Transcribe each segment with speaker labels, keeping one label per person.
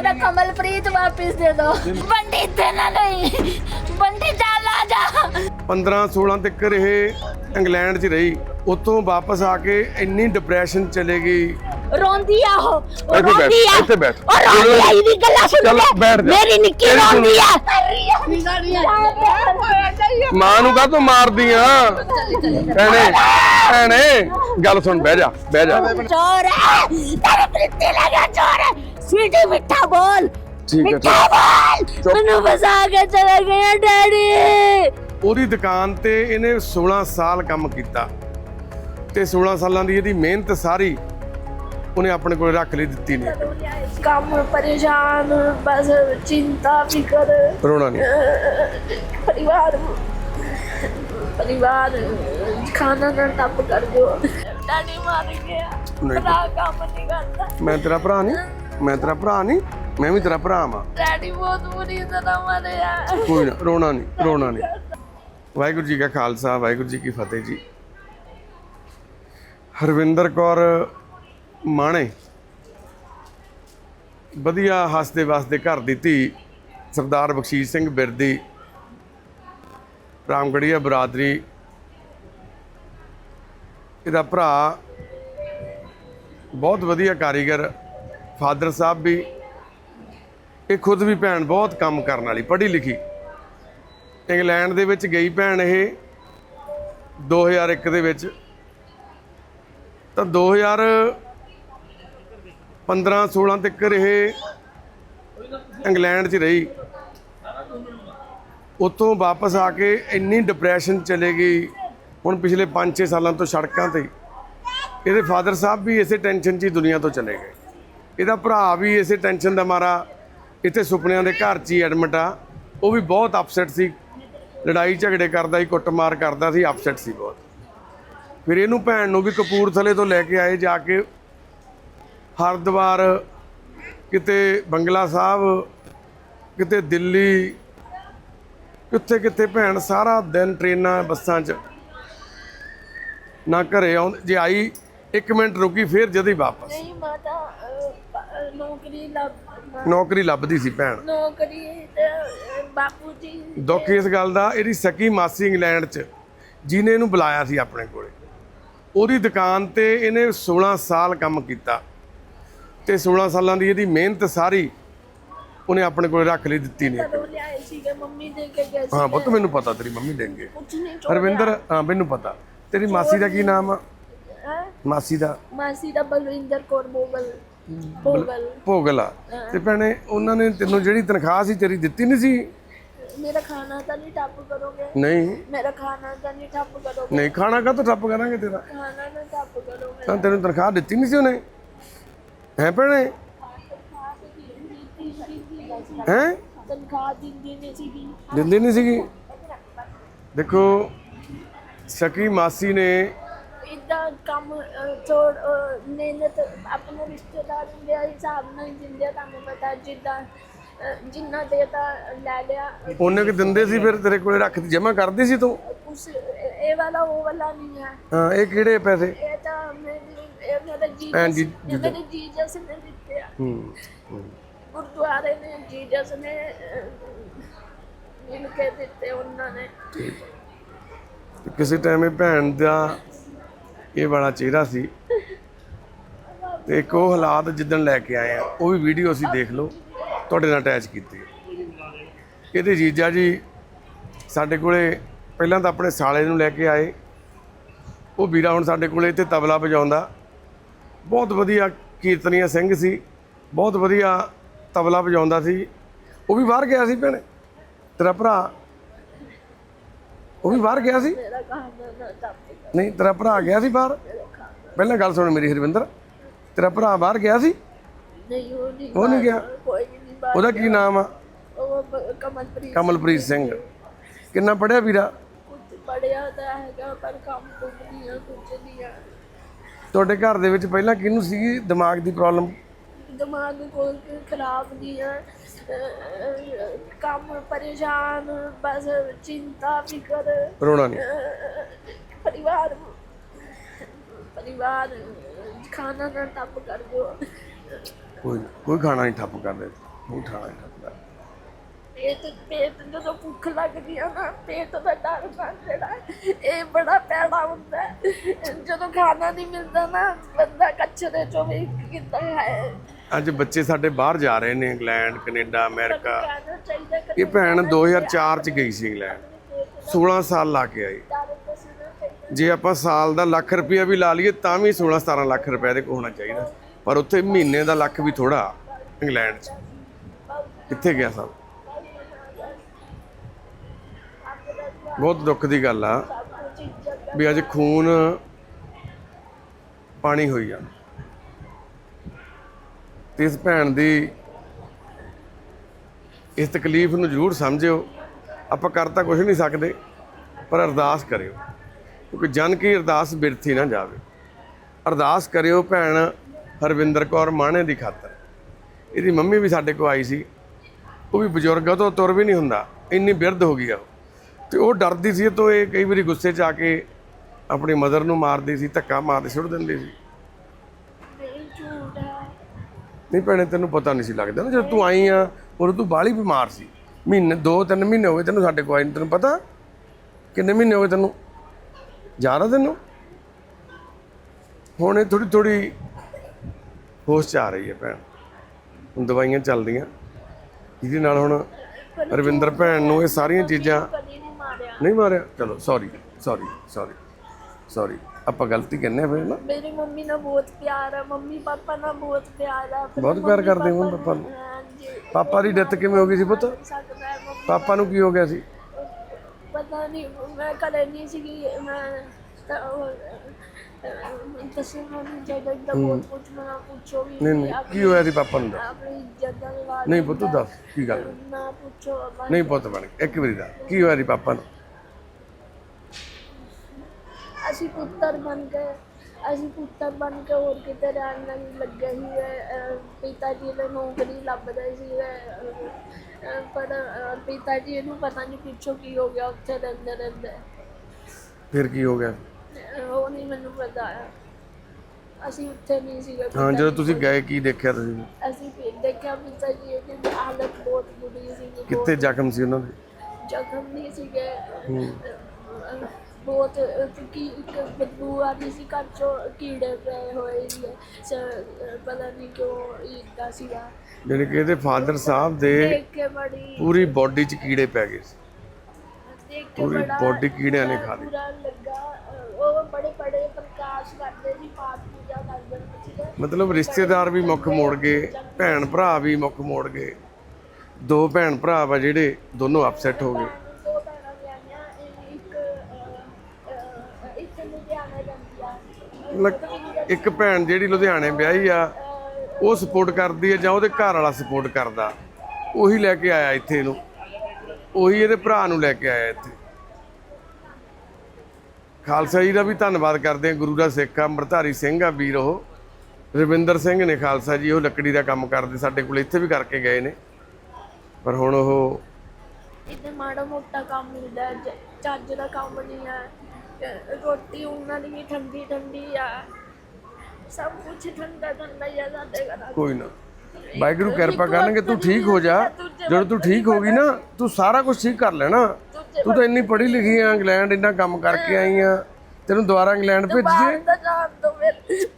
Speaker 1: ਮੇਰਾ ਕਮਲਪ੍ਰੀਤ ਵਾਪਿਸ ਦੇ ਦੋ। ਬੰਟੀ ਤੇ ਨਾ ਨਹੀਂ ਬੰਟੀ ਚਲਾ ਜਾ।
Speaker 2: 15 16 ਤੱਕ ਇਹ ਇੰਗਲੈਂਡ 'ਚ ਰਹੀ। ਉਤੋਂ ਵਾਪਸ ਆ ਕੇ ਇੰਨੀ ਡਿਪਰੈਸ਼ਨ ਚਲੇ ਗਈ।
Speaker 1: ਰੋਂਦੀ
Speaker 2: ਆ ਉਹ
Speaker 1: ਰੋਂਦੀ ਆ
Speaker 2: ਇੱਥੇ ਬੈਠ।
Speaker 1: ਉਹ
Speaker 2: ਰੋਂਦੀ
Speaker 1: ਆ
Speaker 2: ਇਹਦੀ ਗੱਲਾਂ
Speaker 1: ਸੁਣ ਲੈ।
Speaker 2: ਮੇਰੀ ਨਿੱਕੀ
Speaker 1: ਰੋਂਦੀ ਆ।
Speaker 2: ਮਾਂ ਨੂੰ ਕਾਹਤੋਂ ਮਾਰਦੀ ਆ ਭੈਣੇ ਭੈਣੇ ਗੱਲ ਸੁਣ ਬਹਿ ਜਾ ਬਹਿ ਜਾ।
Speaker 1: ਚੋਰ ਤੇਰੇ ਪ੍ਰੀਤੀ ਲਗਾ ਚੋਰ ਸਵੀਟੀ
Speaker 2: ਮਿੱਠਾ ਬੋਲ
Speaker 1: ਠੀਕ
Speaker 2: ਹੈ,
Speaker 1: ਮਿੱਠਾ ਮੈਨੂੰ ਫਸਾ ਕੇ ਚਲਾ ਗਿਆ ਡੈਡੀ।
Speaker 2: ਉਹਦੀ ਦੁਕਾਨ ਤੇ ਇਹਨੇ 16 ਸਾਲ ਕੰਮ ਕੀਤਾ। ਤੇ 16 ਸਾਲਾਂ ਦੀ ਇਹਦੀ ਮਿਹਨਤ ਸਾਰੀ ਉਹਨੇ ਆਪਣੇ ਕੋਲ ਰੱਖ ਲਈ ਦਿੱਤੀ ਨਹੀਂ।
Speaker 1: ਕੰਮ ਪਰੇਸ਼ਾਨ ਬਸ ਚਿੰਤਾ ਫਿਕਰ।
Speaker 2: ਰੋਣਾ ਨਹੀਂ।
Speaker 1: ਪਰਿਵਾਰ ਪਰਿਵਾਰ ਖਾਣਾ ਨਾ ਟੱਪ ਕਰ ਦਿਓ। ਡੈਡੀ ਮਰ
Speaker 2: ਗਿਆ।
Speaker 1: ਭਰਾ ਕੰਮ ਨਹੀਂ ਕਰਦਾ।
Speaker 2: ਮੈਂ ਤੇਰਾ ਭਰਾ ਨਹੀਂ। ਮੈਂ ਤੇਰਾ ਭਰਾ ਨਹੀਂ। ਮੈਂ ਵੀ ਤੇਰਾ ਭਰਾ
Speaker 1: ਆ ਡੈਡੀ ਬਹੁਤ ਬੁਰੀ ਤਰ੍ਹਾਂ ਮਰਿਆ
Speaker 2: ਕੋਈ ਨਾ ਰੋਣਾ ਨਹੀਂ ਰੋਣਾ ਨਹੀਂ। ਵਾਹਿਗੁਰੂ ਜੀ ਕਾ ਖਾਲਸਾ ਵਾਹਿਗੁਰੂ ਜੀ ਕੀ ਫਤਿਹ ਜੀ। ਹਰਵਿੰਦਰ ਕੌਰ ਮਾਣੇ। ਵਧੀਆ ਹੱਸਦੇ ਵਸਦੇ ਘਰ ਦੀ ਧੀ ਸਰਦਾਰ ਬਖਸ਼ੀਸ਼ ਸਿੰਘ ਬਿਰਦੀ ਰਾਮਗੜੀਆ ਬਰਾਦਰੀ। ਇਹਦਾ ਭਰਾ ਬਹੁਤ ਵਧੀਆ ਕਾਰੀਗਰ, ਫਾਦਰ ਸਾਹਿਬ ਵੀ। ਇਹ ਖੁਦ ਵੀ ਭੈਣ ਬਹੁਤ ਕੰਮ ਕਰਨ ਵਾਲੀ, ਪੜ੍ਹੀ ਲਿਖੀ। ਇੰਗਲੈਂਡ ਦੇ ਵਿੱਚ ਗਈ ਭੈਣ ਇਹ 2001 ਦੇ ਵਿੱਚ। ਤਾਂ 2015 16 ਤੱਕ ਇਹ ਇੰਗਲੈਂਡ 'ਚ ਰਹੀ। ਉੱਥੋਂ ਵਾਪਸ ਆ ਕੇ ਇੰਨੀ ਡਿਪਰੈਸ਼ਨ ਚਲੇ ਗਈ ਹੁਣ ਪਿਛਲੇ 5-6 ਸਾਲਾਂ ਤੋਂ ਸੜਕਾਂ ਤੇ। ਇਹਦੇ ਫਾਦਰ ਸਾਹਿਬ ਵੀ ਇਸੇ ਟੈਨਸ਼ਨ 'ਚ ਹੀ ਦੁਨੀਆ ਤੋਂ ਚਲੇ ਗਏ। ਇਹਦਾ ਭਰਾ ਵੀ ਇਸੇ ਟੈਨਸ਼ਨ ਦਾ ਮਾਰਾ। ਇੱਥੇ ਸੁਪਨਿਆਂ ਦੇ ਘਰ 'ਚ ਹੀ ਐਡਮਿਟ ਆ। ਉਹ ਵੀ ਬਹੁਤ ਅਪਸੈਟ ਸੀ। ਲੜਾਈ ਝਗੜੇ ਕਰਦਾ ਸੀ, ਕੁੱਟਮਾਰ ਕਰਦਾ ਸੀ ਅਪਸੈਟ ਸੀ ਬਹੁਤ। ਫਿਰ ਇਹਨੂੰ ਭੈਣ ਨੂੰ ਵੀ ਕਪੂਰਥਲੇ ਤੋਂ ਲੈ ਕੇ ਆਏ ਜਾ ਕੇ ਹਰਦੁਆਰ ਕਿਤੇ ਬੰਗਲਾ ਸਾਹਿਬ ਕਿਤੇ ਦਿੱਲੀ ਕਿੱਥੇ ਕਿੱਥੇ ਭੈਣ ਸਾਰਾ ਦਿਨ ਟ੍ਰੇਨਾਂ ਬੱਸਾਂ 'ਚ ਨਾ ਘਰੇ ਆਉਂਦੇ ਜੇ ਆਈ ਇੱਕ ਮਿੰਟ ਰੁਕੀ ਫਿਰ ਜਦ ਹੀ ਵਾਪਸ।
Speaker 1: ਨਹੀਂ ਮਾਤਾ
Speaker 2: ਨੌਕਰੀ ਲੱਭ ਲੱਭਦੀ ਸੀ ਭੈਣ। ਦੁੱਖ ਇਸ ਗੱਲ ਦਾ ਇਹਦੀ ਸਕੀ ਮਾਸੀ ਇੰਗਲੈਂਡ 'ਚ ਜਿਹਨੇ ਇਹਨੂੰ ਬੁਲਾਇਆ ਸੀ ਆਪਣੇ ਕੋਲੇ। ਉਹਦੀ ਦੁਕਾਨ ਤੇ ਇਹਨੇ 16 ਸਾਲ ਕੰਮ ਕੀਤਾ। ਤੇ 16 ਸਾਲਾਂ ਦੀ ਇਹਦੀ ਮਿਹਨਤ ਸਾਰੀ ਉਹਨੇ ਆਪਣੇ ਕੋਲ ਰੱਖ ਲਈ ਦਿੱਤੀ ਨਹੀਂ
Speaker 1: ਕਦੋਂ
Speaker 2: ਹਾਂ ਪੁੱਤ ਮੈਨੂੰ ਪਤਾ ਤੇਰੀ ਮੰਮੀ ਦੇਂਗੇ ਹਰਵਿੰਦਰ ਹਾਂ ਮੈਨੂੰ ਪਤਾ। ਤੇਰੀ ਮਾਸੀ ਦਾ ਕੀ ਨਾਮ ਆ? ਮਾਸੀ ਦਾ।
Speaker 1: ਮਾਸੀ ਦਾ ਬਲਵਿੰਦਰ ਕੌਰ ਬੋਗਲ ਬੋਗਲ
Speaker 2: ਭੋਗਲ। ਆ। ਤੇ ਭੈਣੇ ਉਹਨਾਂ ਨੇ ਤੈਨੂੰ ਜਿਹੜੀ ਤਨਖਾਹ ਸੀ ਤੇਰੀ ਦਿੱਤੀ ਨਹੀਂ ਸੀ?
Speaker 1: ਮੇਰਾ ਖਾਣਾ ਤਾਂ ਨਹੀਂ ਟੱਪ ਕਰੋਗੇ?
Speaker 2: ਨਹੀਂ।
Speaker 1: ਮੇਰਾ ਖਾਣਾ ਤਾਂ ਨਹੀਂ ਟੱਪ ਕਰੋਗੇ?
Speaker 2: ਨਹੀਂ ਖਾਣਾ ਕਾ ਤੋਂ ਠੱਪ ਕਰਾਂਗੇ ਤੇਰਾ?
Speaker 1: ਖਾਣਾ ਨਾ ਟੱਪ ਕਰੋਗੇ।
Speaker 2: ਤਾਂ ਤੈਨੂੰ ਤਨਖਾਹ ਦਿੱਤੀ ਨਹੀਂ ਸੀ ਉਹਨੇ? ਹੈ ਭੈਣੇ? ਹੈ?
Speaker 1: ਤਨਖਾਹ
Speaker 2: ਦਿੰਦੀ ਨਹੀਂ ਸੀਗੀ। ਦੇਖੋ ਸਕੀ ਮਾਸੀ ਨੇ
Speaker 1: ਇਦਾਂ ਕੰਮ ਚੋੜ ਮਿਹਨਤ ਆਪਣੇ ਰਿਸ਼ਤੇਦਾਰ ਦੇ ਹਿਸਾਬ ਨਾਲ ਦਿੰਦੇ ਆ ਤੁਹਾਨੂੰ ਪਤਾ ਜਿੱਦਾਂ ਜਿੰਨਾ ਦੇ ਤਾਂ ਲੈ ਲਿਆ।
Speaker 2: ਉਹਨੇ ਕਿ ਦਿੰਦੇ ਸੀ ਫਿਰ? ਤੇਰੇ ਕੋਲੇ ਰੱਖ ਜਮਾ ਕਰਦੀ ਸੀ ਤੂੰ?
Speaker 1: ਇਹ ਵਾਲਾ ਉਹ ਵਾਲਾ ਨਹੀਂ ਹੈ
Speaker 2: ਹਾਂ ਇਹ ਕਿਹੜੇ ਪੈਸੇ?
Speaker 1: ਇਹ ਤਾਂ ਮੈਂ ਇਹ ਮੇਰੇ ਜੀ
Speaker 2: ਹਾਂ, ਜੀ-
Speaker 1: ਇਹ ਮੇਰੇ ਜੀਜਸ ਨੇ ਦਿੱਤੇ ਆ।
Speaker 2: ਹੂੰ ਹੂੰ।
Speaker 1: ਗੁਰਦੁਆਰੇ ਨੇ ਜੀਜਸ ਨੇ ਅਹ, ਮਿਲ ਕੇ ਦਿੱਤੇ ਉਹਨਾਂ ਨੇ।
Speaker 2: ਤੇ ਕਿਸੇ ਟਾਈਮ ਇਹ ਭੈਣ ਦਾ ਇਹ ਵਾਲਾ ਚਿਹਰਾ ਸੀ। ਤੇ ਇੱਕ ਉਹ ਹਾਲਾਤ ਜਿੱਦਣ ਲੈ ਕੇ ਆਏ ਆ ਉਹ ਵੀ ਵੀਡੀਓ ਅਸੀਂ ਦੇਖ ਲਓ ਤੁਹਾਡੇ ਨਾਲ ਅਟੈਚ ਕੀਤੀ ਹੈ। ਇਹਦੇ ਜੀਜਾ ਜੀ ਸਾਡੇ ਕੋਲੇ ਪਹਿਲਾਂ ਤਾਂ ਆਪਣੇ ਸਾਲੇ ਨੂੰ ਲੈ ਕੇ ਆਏ। ਉਹ ਵੀਰਾ ਹੁਣ ਸਾਡੇ ਕੋਲੇ ਇੱਥੇ ਤਬਲਾ ਵਜਾਉਂਦਾ। ਬਹੁਤ ਵਧੀਆ ਕੀਰਤਨੀਆ ਸਿੰਘ ਸੀ, ਬਹੁਤ ਵਧੀਆ ਤਬਲਾ ਵਜਾਉਂਦਾ ਸੀ। ਉਹ ਵੀ ਬਾਹਰ ਗਿਆ ਸੀ ਭੈਣੇ, ਤੇਰਾ ਭਰਾ? ਉਹ ਵੀ ਬਾਹਰ ਗਿਆ ਸੀ? ਨਹੀਂ, ਤੇਰਾ ਭਰਾ ਗਿਆ ਸੀ ਬਾਹਰ? ਪਹਿਲਾਂ ਗੱਲ ਸੁਣ ਮੇਰੀ ਹਰਵਿੰਦਰ, ਤੇਰਾ ਭਰਾ ਬਾਹਰ ਗਿਆ ਸੀ?
Speaker 1: ਨਹੀਂ ਉਹ ਨਹੀਂ
Speaker 2: ਉਹ ਨਹੀਂ ਗਿਆ। ਉਹਦਾ ਕੀ ਨਾਮ ਆ?
Speaker 1: ਕਮਲਪ੍ਰੀਤ
Speaker 2: ਕਮਲਪ੍ਰੀਤ ਸਿੰਘ। ਕਿੰਨਾ ਪੜਿਆ ਵੀਰਾ?
Speaker 1: ਪੜਿਆ ਤਾਂ ਹੈਗਾ, ਪਰ ਕੰਮ ਕੁਝ ਨਹੀਂ ਆ ਕੁਝ
Speaker 2: ਤੁਹਾਡੇ ਘਰ ਦੇ ਵਿੱਚ ਪਹਿਲਾਂ ਕਿਹਨੂੰ ਸੀਗੀ ਦਿਮਾਗ ਦੀ ਪ੍ਰੋਬਲਮ
Speaker 1: ਦਿਮਾਗ ਕੋਲ ਖਰਾਬ ਨਹੀਂ ਹੈ। ਕੰਮ ਪਰੇਸ਼ਾਨ ਬਸ ਚਿੰਤਾ ਫਿਕਰ।
Speaker 2: ਰੋਣਾ ਨਹੀਂ।
Speaker 1: ਪਰਿਵਾਰ ਪਰਿਵਾਰ ਖਾਣਾ ਨਾ ਟੱਪ ਕਰ ਦਿਓ।
Speaker 2: ਕੋਈ ਕੋਈ ਖਾਣਾ ਨਹੀਂ ਠੱਪ ਕਰਦੇ ਉਹ
Speaker 1: ਪੇਟ ਪੇਟ ਜਦੋਂ ਭੁੱਖ ਲੱਗਦੀ ਆ ਨਾ ਪੇਟ ਦਾ ਡਰ ਬਣ ਜਿਹੜਾ ਇਹ ਬੜਾ ਪੈੜਾ ਹੁੰਦਾ ਹੈ। ਜਦੋਂ ਖਾਣਾ ਨਹੀਂ ਮਿਲਦਾ ਨਾ ਬੰਦਾ ਕੱਚਰੇ ਚੋਂ ਵੀ ਕਿੱਦਾਂ ਹੈ
Speaker 2: ਅੱਜ ਬੱਚੇ ਸਾਡੇ ਬਾਹਰ ਜਾ ਰਹੇ ਨੇ ਇੰਗਲੈਂਡ ਕੈਨੇਡਾ ਅਮਰੀਕਾ।
Speaker 1: ਕਿ
Speaker 2: ਇਹ ਭੈਣ 2004 ਚ ਗਈ ਸੀ ਇੰਗਲੈਂਡ। 16 ਸਾਲ ਲਾ ਕੇ ਆਈ। ਜੇ ਆਪਾਂ ਸਾਲ ਦਾ ਲੱਖ ਰੁਪਇਆ ਵੀ ਲਾ ਲਈਏ ਤਾਂ ਵੀ 16 17 ਲੱਖ ਰੁਪਏ ਦੇ ਕੋਲ ਹੋਣਾ ਚਾਹੀਦਾ। ਪਰ ਉੱਥੇ ਮਹੀਨੇ ਦਾ ਲੱਖ ਵੀ ਥੋੜਾ ਇੰਗਲੈਂਡ 'ਚ। ਕਿੱਥੇ ਗਿਆ ਸਭ ਬਹੁਤ ਦੁੱਖ ਦੀ ਗੱਲ ਆ ਵੀ ਅੱਜ ਖੂਨ ਪਾਣੀ ਹੋਈ ਆ। ਤੇ ਇਸ ਭੈਣ ਦੀ ਇਸ ਤਕਲੀਫ ਨੂੰ ਜ਼ਰੂਰ ਸਮਝਿਓ। ਆਪਾਂ ਕਰ ਤਾਂ ਕੁਝ ਨਹੀਂ ਸਕਦੇ, ਪਰ ਅਰਦਾਸ ਕਰਿਓ। ਕਿਉਂਕਿ ਜਨ ਕੀ ਅਰਦਾਸ ਬਿਰਥੀ ਨਾ ਜਾਵੇ। ਅਰਦਾਸ ਕਰਿਓ ਭੈਣ ਹਰਵਿੰਦਰ ਕੌਰ ਮਾਣੇ ਦੀ ਖਾਤਰ। ਇਹਦੀ ਮੰਮੀ ਵੀ ਸਾਡੇ ਕੋਲ ਆਈ ਸੀ। ਉਹ ਵੀ ਬਜ਼ੁਰਗ ਆ ਤੋਂ ਤੁਰ ਵੀ ਨਹੀਂ ਹੁੰਦਾ। ਇੰਨੀ ਬਿਰਧ ਹੋ ਗਈ ਆ ਉਹ। ਤੇ ਉਹ ਡਰਦੀ ਸੀ ਤੋਂ ਇਹ ਕਈ ਵਾਰੀ ਗੁੱਸੇ 'ਚ ਆ ਕੇ ਆਪਣੀ ਮਦਰ ਨੂੰ ਮਾਰਦੀ ਸੀ ਧੱਕਾ ਮਾਰਦੀ ਸੁੱਟ ਦਿੰਦੀ ਸੀ।
Speaker 1: ਨਹੀਂ
Speaker 2: ਭੈਣੇ ਤੈਨੂੰ ਪਤਾ ਨਹੀਂ ਸੀ ਲੱਗਦਾ ਨਾ ਜਦੋਂ ਤੂੰ ਆਈ ਆ ਉਦੋਂ ਤੂੰ ਬਾਹਲੀ ਬਿਮਾਰ ਸੀ। ਮਹੀਨੇ ਦੋ ਤਿੰਨ ਮਹੀਨੇ ਹੋ ਗਏ ਤੈਨੂੰ ਸਾਡੇ ਕੋਲ ਆਈ ਤੈਨੂੰ ਪਤਾ? ਕਿੰਨੇ ਮਹੀਨੇ ਹੋ ਗਏ ਤੈਨੂੰ? ਜ਼ਿਆਦਾ ਤੈਨੂੰ? ਹੁਣ ਇਹ ਥੋੜੀ ਥੋੜੀ ਹੋਸ਼ 'ਚ ਆ ਰਹੀ ਹੈ ਭੈਣ। ਹੁਣ ਦਵਾਈਆਂ ਚੱਲਦੀਆਂ ਜਿਹਦੇ ਨਾਲ ਹੁਣ ਰਵਿੰਦਰ ਭੈਣ ਨੂੰ ਇਹ ਸਾਰੀਆਂ ਚੀਜ਼ਾਂ
Speaker 1: ਨਹੀਂ ਮਾਰਿਆ।
Speaker 2: ਚਲੋ ਸੌਰੀ ਸੌਰੀ ਸੌਰੀ ਸੌਰੀ ਆਪਾਂ ਗਲਤੀ ਕਹਿੰਦੇ ਆ ਫਿਰ ਨਾ।
Speaker 1: ਮੇਰੀ ਮੰਮੀ ਨਾਲ ਬਹੁਤ ਪਿਆਰ ਹੈ ਮੰਮੀ ਪਾਪਾ ਨਾਲ ਬਹੁਤ ਪਿਆਰ ਫਿਰ
Speaker 2: ਬਹੁਤ ਪਿਆਰ
Speaker 1: ਮੰਮੀ
Speaker 2: ਕਰਦੇ ਹੋ
Speaker 1: ਪਾਪਾ
Speaker 2: ਨੂੰ।
Speaker 1: ਹਾਂਜੀ
Speaker 2: ਪਾਪਾ ਦੀ ਡੈਥ ਕਿਵੇਂ ਹੋ ਗਈ ਸੀ ਪੁੱਤ?
Speaker 1: ਸਕਦਾ ਹੈ ਮੰਮੀ
Speaker 2: ਪਾਪਾ ਨੂੰ ਕੀ ਹੋ ਗਿਆ ਸੀ?
Speaker 1: ਪਤਾ ਨਹੀਂ ਮੈਂ ਘਰੇ ਨਹੀਂ ਸੀਗੀ ਮੈਂ ਤਾਂ ਉਹ, ਅਹ, ਦੱਸਣਾ ਨਹੀਂ ਚਾਹੀਦਾ ਇੱਦਾਂ ਬਹੁਤ ਕੁਝ ਨਾ ਪੁੱਛੋ ਵੀ
Speaker 2: ਨਹੀਂ ਨਹੀਂ ਕੀ ਹੋਇਆ ਸੀ ਪਾਪਾ ਨੂੰ ਦੱਸ।
Speaker 1: ਆਪਣੀ ਇੱਜ਼ਤ ਦਾ ਸਵਾਲ
Speaker 2: ਨਹੀਂ ਪੁੱਤ ਦੱਸ ਕੀ ਗੱਲ? ਹੈ?
Speaker 1: ਨਾ ਪੁੱਛੋ ਬਸ।
Speaker 2: ਨਹੀਂ ਪੁੱਤ ਬਣ ਇੱਕ ਵਾਰੀ ਦਾ ਕੀ ਹੋਇਆ ਸੀ ਪਾਪਾ ਨੂੰ?
Speaker 1: ਅਸੀਂ ਪੁੱਤਰ ਬਣ ਕੇ ਅਸੀਂ ਪੁੱਤਰ ਬਣ ਕੇ ਹੋਰ ਕਿਤੇ ਰਹਿਣ ਨਹੀਂ ਲੱਗੇ ਸੀ ਅਹ, ਪਿਤਾ ਜੀ ਨੇ ਨੌਕਰੀ ਲੱਭਦੇ ਸੀ ਅਹ, ਪਰ ਅਹ, ਪਿਤਾ ਜੀ ਨੂੰ ਪਤਾ ਨਹੀਂ ਪਿੱਛੋਂ ਕੀ ਹੋ ਗਿਆ ਉੱਥੇ ਰਹਿੰਦੇ ਰਹਿੰਦੇ।
Speaker 2: ਫਿਰ ਕੀ ਹੋ ਗਿਆ?
Speaker 1: ਅਹ, ਉਹ ਨਹੀਂ ਮੈਨੂੰ ਪਤਾ। ਹੈ ਅਸੀਂ ਉੱਥੇ ਨਹੀਂ ਸੀਗੇ
Speaker 2: ਹਾਂ ਜਦੋਂ ਤੁਸੀਂ ਗਏ ਕੀ ਦੇਖਿਆ ਤੁਸੀਂ?
Speaker 1: ਅਸੀਂ ਫਿਰ ਦੇਖਿਆ ਪਿਤਾ ਜੀ ਦੀ ਹਾਲਤ ਬਹੁਤ ਬੁਰੀ ਸੀ
Speaker 2: ਕਿੱਥੇ ਜ਼ਖਮ ਸੀ ਉਹਨਾਂ ਦੇ?
Speaker 1: ਜ਼ਖਮ ਨਹੀਂ ਸੀਗੇ। ਅਹ, ਬਹੁਤ ਕਿਉਂਕਿ ਇੱਕ ਬਦਬੂ ਆ ਰਹੀ ਸੀ ਘਰ ਚੋਂ ਕੀੜੇ ਪਏ ਹੋਏ ਸੀ। ਪਤਾ ਨਹੀਂ ਕਿਉਂ ਇੱਦਾਂ ਸੀਗਾ।
Speaker 2: ਜਾਣੀ ਕਿ ਇਹਦੇ ਫਾਦਰ ਸਾਹਿਬ ਦੇ
Speaker 1: ਦੇਖ ਕੇ ਬੜੀ
Speaker 2: ਪੂਰੀ ਬਾਡੀ 'ਚ ਕੀੜੇ ਪੈ ਗਏ ਸੀ।
Speaker 1: ਦੇਖ ਕੇ
Speaker 2: ਪੂਰੀ
Speaker 1: ਬੜਾ
Speaker 2: body ਕੀੜਿਆਂ ਨੇ ਖਾ ਲਈ।
Speaker 1: ਬੁਰਾ ਲੱਗਾ। ਅਹ, ਉਹ ਬੜੇ ਬੜੇ ਪ੍ਰਕਾਸ਼ ਕਰਦੇ ਸੀ ਪਾਠ ਪੂਜਾ ਕਰਦੇ ਸੀਗੇ
Speaker 2: ਮਤਲਬ ਰਿਸ਼ਤੇਦਾਰ ਵੀ ਮੁੱਖ ਮੋੜ ਗਏ ਭੈਣ ਭਰਾ ਵੀ ਮੁੱਖ ਮੋੜ ਗਏ। ਦੋ ਭੈਣ ਭਰਾ ਵਾ ਜਿਹੜੇ ਦੋਨੋਂ ਅਪਸੈਟ ਹੋ ਗਏ
Speaker 1: ਦੋ ਭੈਣਾਂ ਵਿਆਹੀਆਂ ਇਹ ਇੱਕ ਅਹ, ਅਹ, ਇੱਕ ਲੁਧਿਆਣਾ ਜਾਂਦੀ ਆ
Speaker 2: ਮਤਲਬ ਇੱਕ ਭੈਣ ਜਿਹੜੀ ਲੁਧਿਆਣੇ ਵਿਆਹੀ ਆ, ਉਹ ਸਪੋਰਟ ਕਰਦੀ ਹੈ ਜਾਂ ਉਹਦੇ ਘਰ ਵਾਲਾ ਸਪੋਰਟ ਕਰਦਾ। ਉਹੀ ਲੈ ਕੇ ਆਇਆ ਇੱਥੇ ਇਹਨੂੰ। ਉਹੀ ਇਹਦੇ ਭਰਾ ਨੂੰ ਲੈ ਕੇ ਆਇਆ ਇੱਥੇ। ਖਾਲਸਾ ਜੀ ਦਾ ਵੀ ਧੰਨਵਾਦ ਕਰਦੇ ਆ। ਗੁਰੂ ਦਾ ਸਿੱਖ ਆ, ਅੰਮ੍ਰਿਤਧਾਰੀ ਸਿੰਘ ਆ ਵੀਰ ਉਹ। ਰਵਿੰਦਰ ਸਿੰਘ ਨੇ ਖਾਲਸਾ ਜੀ ਉਹ ਲੱਕੜੀ ਦਾ ਕੰਮ ਕਰਦੇ, ਸਾਡੇ ਕੋਲ ਇੱਥੇ ਵੀ ਕਰਕੇ ਗਏ ਨੇ। ਪਰ ਹੁਣ ਉਹ
Speaker 1: ਇੱਥੇ ਮਾੜਾ ਮੋਟਾ ਕੰਮ ਮਿਲਦਾ ਚੱਜ ਦਾ ਕੰਮ ਨਹੀਂ ਹੈ ਰੋਟੀ ਉਹਨਾਂ ਦੀ ਠੰਡੀ ਠੰਡੀ ਆ। ਸਭ ਕੁਝ ਠੰਡਾ ਠੰਡਾ ਹੀ ਆ ਸਾਡੇ ਘਰਾਂ।
Speaker 2: ਕੋਈ ਨਾ। ਵਾਹਿਗੁਰੂ ਕਿਰਪਾ ਕਰਨਗੇ ਤੂੰ ਠੀਕ ਹੋ ਜਾ। ਜਦੋਂ ਤੂੰ ਠੀਕ ਹੋ ਗਈ ਨਾ ਤੂੰ ਸਾਰਾ ਕੁਝ ਠੀਕ ਕਰ ਲੈਣਾ। ਤੂੰ ਤਾਂ ਇੰਨੀ ਪੜ੍ਹੀ ਲਿਖੀ ਆ ਇੰਗਲੈਂਡ ਇੰਨਾ ਕੰਮ ਕਰਕੇ ਆਈ ਆ। ਤੈਨੂੰ ਦੁਬਾਰਾ ਇੰਗਲੈਂਡ ਭੇਜੀਏ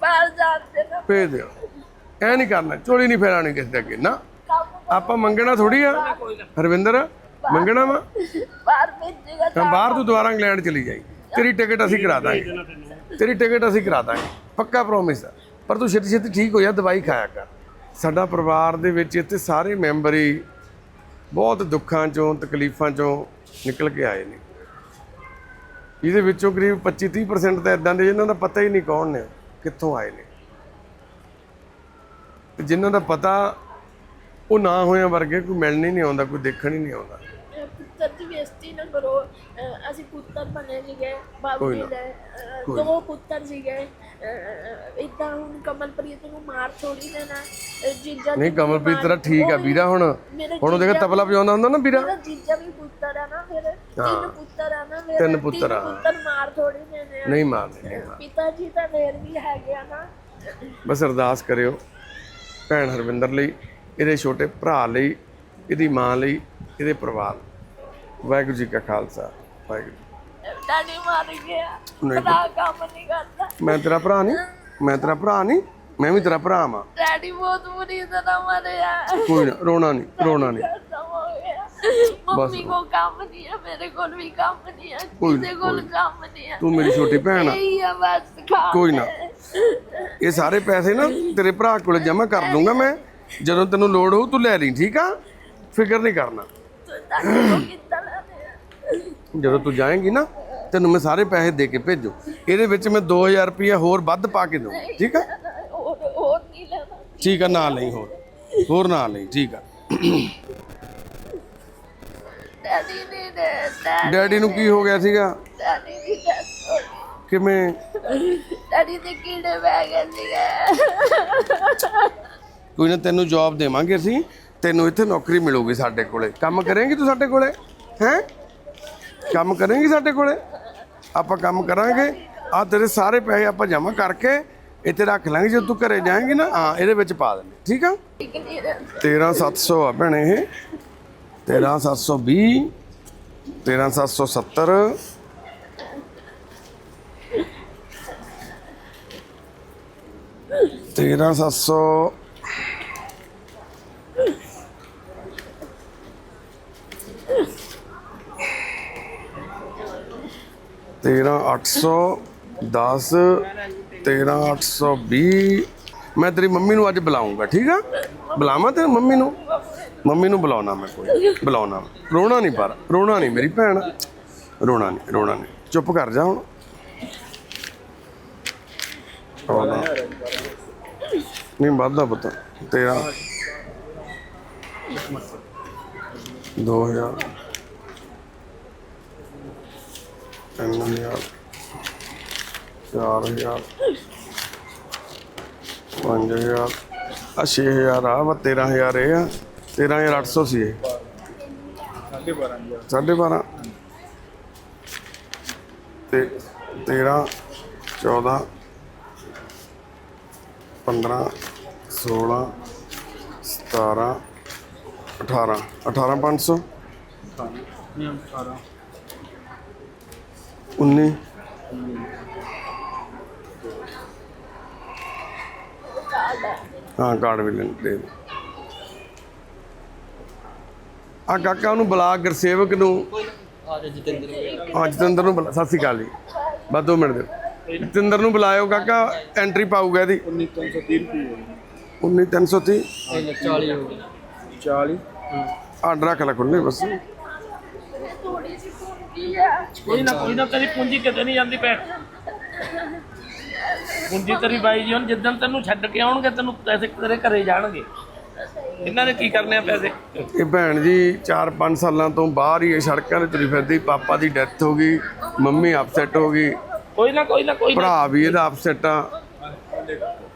Speaker 1: ਬਾਹਰ ਜਾਣ
Speaker 2: ਭੇਜ ਦਿਓ। ਐ ਨਹੀਂ ਕਰਨਾ ਚੋਲੀ ਨਹੀਂ ਫੇਰਾਣੀ ਕਿਸੇ ਦੇ ਅੱਗੇ। ਨਾ ਆਪਾਂ ਮੰਗਣਾ ਥੋੜੀ ਆ। ਹਰਵਿੰਦਰ ਮੰਗਣਾ ਵਾ?
Speaker 1: ਬਾਹਰ ਭੇਜੇਗਾ
Speaker 2: ਤਾਂ ਬਾਹਰ ਤੂੰ ਦੁਬਾਰਾ ਇੰਗਲੈਂਡ ਚਲੀ ਜਾਈ। ਤੇਰੀ ਟਿਕਟ ਅਸੀਂ ਕਰਾ ਦਾਂਗੇ। ਤੇਰੀ ਟਿਕਟ ਅਸੀਂ ਕਰਾ ਦਾਂਗੇ। ਪੱਕਾ ਪ੍ਰੋਮਿਸ ਆ ਪਰ ਤੂੰ ਛੇਤੀ ਛੇਤੀ ਠੀਕ ਹੋ ਜਾ, ਦਵਾਈ ਖਾਇਆ ਕਰ। ਸਾਡਾ ਪਰਿਵਾਰ ਦੇ ਵਿੱਚ ਇੱਥੇ ਸਾਰੇ ਮੈਂਬਰ ਹੀ ਬਹੁਤ ਦੁੱਖਾਂ ਚੋਂ, ਤਕਲੀਫਾਂ ਚੋਂ ਨਿਕਲ ਕੇ ਆਏ ਨੇ। ਇਹਦੇ ਵਿੱਚੋਂ ਕਰੀਬ 25-30% ਤਾਂ ਇਦਾਂ ਦੇ, ਜਿਨ੍ਹਾਂ ਦਾ ਪਤਾ ਹੀ ਨਹੀਂ ਕੌਣ ਨੇ, ਕਿੱਥੋਂ ਆਏ ਨੇ। ਤੇ ਜਿਨ੍ਹਾਂ ਦਾ ਪਤਾ ਉਹ ਨਾ ਹੋਇਆ ਵਰਗੇ ਕੋਈ ਮਿਲਣ ਹੀ ਨਹੀਂ ਆਉਂਦਾ, ਕੋਈ ਦੇਖਣ ਹੀ ਨਹੀਂ ਆਉਂਦਾ।
Speaker 1: ਪੁੱਤਰ ਦੀ ਬੇਇੱਜ਼ਤੀ ਨਾ ਕਰੋ। ਅਹ ਅਸੀਂ ਪੁੱਤਰ ਬਣੇ ਸੀਗੇ ਬਾਬੂ
Speaker 2: ਕੋਈ
Speaker 1: ਜੀ
Speaker 2: ਨਾ।
Speaker 1: ਦੇ ਅਹ ਦੋ ਪੁੱਤਰ ਸੀਗੇ। ਇਦਾਂ ਹੁਣ ਕਮਲਪ੍ਰੀਤ ਨੂੰ ਮਾਰ ਥੋੜੀ ਦੇਣਾ। ਅਹ ਜੀਜਾ
Speaker 2: ਨਹੀਂ
Speaker 1: ਜੀ ਨੂੰ
Speaker 2: ਕਮਲਪ੍ਰੀਤ
Speaker 1: ਮਾਰ-
Speaker 2: ਤੇਰਾ ਠੀਕ ਆ
Speaker 1: ਉਹ ਵੀ-
Speaker 2: ਵੀਰਾ ਹੁਣ।
Speaker 1: ਮੇਰੇ
Speaker 2: ਹੁਣ ਉਹ ਦੇਖ
Speaker 1: ਜੀਜਾ
Speaker 2: ਤਬਲਾ ਵਜਾਉਂਦਾ ਹੁੰਦਾ ਨਾ ਵੀਰਾ?
Speaker 1: ਮੇਰਾ ਜੀਜਾ ਵੀ ਪੁੱਤਰ ਹੈ ਨਾ ਫਿਰ। ਤਿੰਨ ਪੁੱਤਰ ਹੈ ਨਾ ਫਿਰ।
Speaker 2: ਤਿੰਨ ਪੁੱਤਰ ਆ।
Speaker 1: ਪੁੱਤਰ ਮਾਰ ਥੋੜੀ ਦੇਣੇ ਆ।
Speaker 2: ਨਹੀਂ ਮਾਰਦੇ ਨਹੀਂ ਮਾਰਦੇ।
Speaker 1: ਪਿਤਾ ਜੀ ਤਾਂ ਫੇਰ ਵੀ ਹੈਗੇ ਆ ਨਾ।
Speaker 2: ਬਸ ਅਰਦਾਸ ਕਰਿਓ ਭੈਣ ਹਰਵਿੰਦਰ ਲਈ ਇਹਦੇ ਛੋਟੇ ਭਰਾ ਲਈ ਇਹਦੀ ਮਾਂ ਲਈ ਇਹਦੇ ਪਰਿਵਾਰ ਵਾਹਿਗੁਰੂ ਜੀ ਕਾ ਖਾਲਸਾ ਵਾਹਿਗੁਰੂ
Speaker 1: ਡੈਡੀ ਮਰ ਗਿਆ।
Speaker 2: ਨਹੀਂ।
Speaker 1: ਭਰਾ ਕੰਮ ਨਹੀਂ ਕਰਦਾ।
Speaker 2: ਮੈਂ ਤੇਰਾ ਭਰਾ ਨਹੀਂ ਮੈਂ ਤੇਰਾ ਭਰਾ ਨਹੀਂ ਮੈਂ ਵੀ ਤੇਰਾ ਭਰਾ ਵਾਂ।
Speaker 1: ਡੈਡੀ ਬਹੁਤ ਬੁਰੀ ਤਰ੍ਹਾਂ ਮਰਿਆ।
Speaker 2: ਕੋਈ ਨਾ ਰੋਣਾ ਨਹੀਂ ਰੋਣਾ ਨਹੀਂ
Speaker 1: ਖਤਮ ਹੋ ਗਿਆ। ਮੰਮੀ ਕੋ ਕੰਮ ਨਹੀਂ ਹੈ ਮੇਰੇ ਕੋਲ ਵੀ ਕੰਮ ਨਹੀਂ ਹੈ
Speaker 2: ਕੋਈ
Speaker 1: ਕਿਸੇ ਕੋਲ ਕੰਮ ਨਹੀਂ ਹੈ।
Speaker 2: ਤੂੰ ਮੇਰੀ ਛੋਟੀ ਭੈਣ ਆ।
Speaker 1: ਇਹੀ ਆ ਬਸ ਖਾ
Speaker 2: ਕੋਈ ਨਾ। ਇਹ ਸਾਰੇ ਪੈਸੇ ਨਾ ਤੇਰੇ ਭਰਾ ਕੋਲ ਜਮ੍ਹਾਂ ਕਰ ਦੂੰਗਾ ਮੈਂ। ਜਦੋਂ ਤੈਨੂੰ ਲੋੜ ਹੋਊ ਤੂੰ ਲੈ ਲਈ ਠੀਕ ਆ? ਫਿਕਰ ਨਹੀਂ ਕਰਨਾ।
Speaker 1: ਕਿੱਦਾਂ ਲੈਣੇ ਆ?
Speaker 2: ਜਦੋਂ ਤੂੰ ਜਾਏਂਗੀ ਨਾ ਤੈਨੂੰ ਮੈਂ ਸਾਰੇ ਪੈਸੇ ਦੇ ਕੇ ਭੇਜੂ। ਇਹਦੇ ਵਿੱਚ ਮੈਂ 2000 ਰੁਪਇਆ ਹੋਰ ਵੱਧ ਪਾ ਕੇ ਦਊਂ। ਠੀਕ ਆ?
Speaker 1: ਹੋਰ ਨਹੀਂ ਲੈਣਾ?
Speaker 2: ਠੀਕ ਆ ਨਾਲ ਨਹੀਂ ਹੋਰ। ਹੋਰ ਨਾਲ ਨਹੀਂ ਠੀਕ ਆ।
Speaker 1: ਡੈਡੀ ਨੇ ਡੈਡੀ
Speaker 2: ਨੂੰ ਕੀ ਹੋ ਗਿਆ ਸੀਗਾ?
Speaker 1: ਡੈਡੀ ਦੀ death ਹੋ ਗਈ।
Speaker 2: ਕਿਵੇਂ?
Speaker 1: ਡੈਡੀ ਦੇ ਕੀੜੇ ਪੈ ਗਏ ਸੀਗੇ।
Speaker 2: ਕੋਈ ਨਾ ਤੈਨੂੰ ਜੌਬ ਦੇਵਾਂਗੇ ਅਸੀਂ। ਤੈਨੂੰ ਇੱਥੇ ਨੌਕਰੀ ਮਿਲੂਗੀ ਸਾਡੇ ਕੋਲੇ। ਕੰਮ ਕਰੇਂਗੀ ਤੂੰ ਸਾਡੇ ਕੋਲੇ? ਹੈ? ਕੰਮ ਕਰੇਂਗੀ ਸਾਡੇ ਕੋਲੇ? ਆਪਾਂ ਕੰਮ ਕਰਾਂਗੇ। ਆ ਤੇਰੇ ਸਾਰੇ ਪੈਸੇ ਆਪਾਂ ਜਮ੍ਹਾਂ ਕਰਕੇ ਇੱਥੇ ਰੱਖ ਲਾਂਗੇ ਜਦੋਂ ਤੂੰ ਘਰੇ ਜਾਏਂਗੀ ਨਾ ਹਾਂ ਇਹਦੇ ਵਿੱਚ ਪਾ ਦੇਣੇ ਠੀਕ ਆ?
Speaker 1: ਠੀਕ ਨਹੀਂ ਰਹਿੰਦਾ
Speaker 2: 13700 ਆ ਭੈਣੇ ਇਹ। 13720 13770 ਤੇਰਾਂ ਸੱਤ ਸੌ ਤੇਰਾਂ ਅੱਠ ਸੌ ਦਸ, ਤੇਰਾਂ ਅੱਠ ਸੌ ਵੀਹ। ਮੈਂ ਤੇਰੀ ਮੰਮੀ ਨੂੰ ਅੱਜ ਬੁਲਾਉਂਗਾ ਠੀਕ ਆ? ਬੁਲਾਵਾਂ ਤੇ ਮੰਮੀ ਨੂੰ? ਮੰਮੀ ਨੂੰ ਬੁਲਾਉਣਾ ਮੈਂ ਕੋਈ। ਬੁਲਾਉਣਾ ਰੋਣਾ ਨਹੀਂ ਪਰ, ਰੋਣਾ ਨਹੀਂ ਮੇਰੀ ਭੈਣ। ਰੋਣਾ ਨਹੀਂ ਰੋਣਾ ਨਹੀਂ। ਚੁੱਪ ਕਰ ਜਾ ਹੁਣ। ਨਹੀਂ ਵੱਧਦਾ ਪੁੱਤ। ਤੇਰਾ। 2000 ਤਿੰਨ ਹਜ਼ਾਰ, ਚਾਰ ਹਜ਼ਾਰ, ਪੰਜ ਹਜ਼ਾਰ ਆ 6000 ਆ ਵਾ 13000 ਇਹ ਆ 13800 ਸੀ ਇਹ। ਸਾਢੇ 12 ਤੇ 13 14 15 16 17 18 18500 19 ਹਾਂ ਕਾਰਡ ਵੀ ਲੈ ਦੇ ਦੇ ਆ ਕਾਕਾ ਉਹਨੂੰ ਬੁਲਾ ਗੁਰਸੇਵਕ ਨੂੰ। ਹਾਂ ਜਤਿੰਦਰ ਨੂੰ ਬੁਲਾ ਸਤਿ ਸ਼੍ਰੀ ਅਕਾਲ ਜੀ। ਬਸ ਦੋ ਮਿੰਟ ਦੇ। ਜਤਿੰਦਰ ਨੂੰ ਬੁਲਾਇਓ ਕਾਕਾ ਐਂਟਰੀ ਪਾਊਗਾ ਇਹਦੀ। 19330
Speaker 3: 40 ਹੋ ਗਏ 40
Speaker 2: ਆਰਡਰ ਰੱਖ ਲੈ ਖੁੱਲੇ ਬਸ।
Speaker 1: ਜਿਹੀ ਪੂੰਜੀ ਆ
Speaker 3: ਕੋਈ ਨਾ ਕੋਈ ਨਾ ਤੇਰੀ ਪੂੰਜੀ ਕਿਤੇ ਨਹੀਂ ਜਾਂਦੀ ਭੈਣ। ਪੂੰਜੀ ਤੇਰੀ ਬਾਈ ਜੀ ਹੁਣ ਜਿੱਦਣ ਤੈਨੂੰ ਛੱਡ ਕੇ ਆਉਣਗੇ ਤੈਨੂੰ ਪੈਸੇ ਤੇਰੇ ਘਰੇ ਜਾਣਗੇ। ਇਹਨਾਂ ਨੇ ਕੀ ਕਰਨੇ ਆ ਪੈਸੇ?
Speaker 2: ਇਹ ਭੈਣ ਜੀ 4-5 ਸਾਲਾਂ ਤੋਂ ਬਾਹਰ ਹੀ ਇਹ ਸੜਕਾਂ ਤੇ ਤੁਰੀ ਫਿਰਦੀ। ਪਾਪਾ ਦੀ ਡੈਥ ਹੋ ਗਈ ਮੰਮੀ ਅਪਸੈਟ ਹੋ ਗਈ।
Speaker 3: ਕੋਈ ਨਾ ਕੋਈ ਨਾ ਕੋਈ ਨਾ।
Speaker 2: ਭਰਾ ਵੀ ਇਹਦਾ ਅਪਸੈਟ ਆ।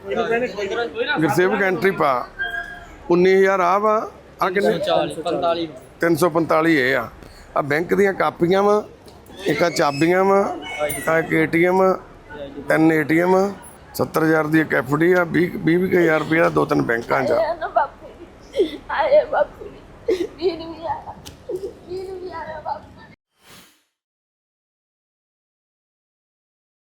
Speaker 3: ਕੋਈ ਨਾ
Speaker 2: ਗੁਰਸੇਵਕ ਐਂਟਰੀ ਪਾ। 19000 ਆ ਵਾ। ਆ ਕਿੰਨੇ?
Speaker 3: 40 45
Speaker 2: 345 ਇਹ ਆ। ਆ ਬੈਂਕ ਦੀਆਂ ਕਾਪੀਆਂ ਵਾ, ਇੱਕ ਆ ਚਾਬੀਆਂ ਵਾ ਆ ਇੱਕ ਏਟੀਐਮ, ਤਿੰਨ ਏਟੀਐਮ 70000 ਦੀ ਇੱਕ ਐਫਡੀ ਆ 20 20000 ਰੁਪਏ ਦਾ ਦੋ ਤਿੰਨ ਬੈਂਕਾਂ 'ਚ ਆ।
Speaker 1: ਆਏ ਨਾ ਬਾਪੂ ਜੀ। ਆਏ ਬਾਪੂ ਜੀ। ਵੀਰ ਵੀ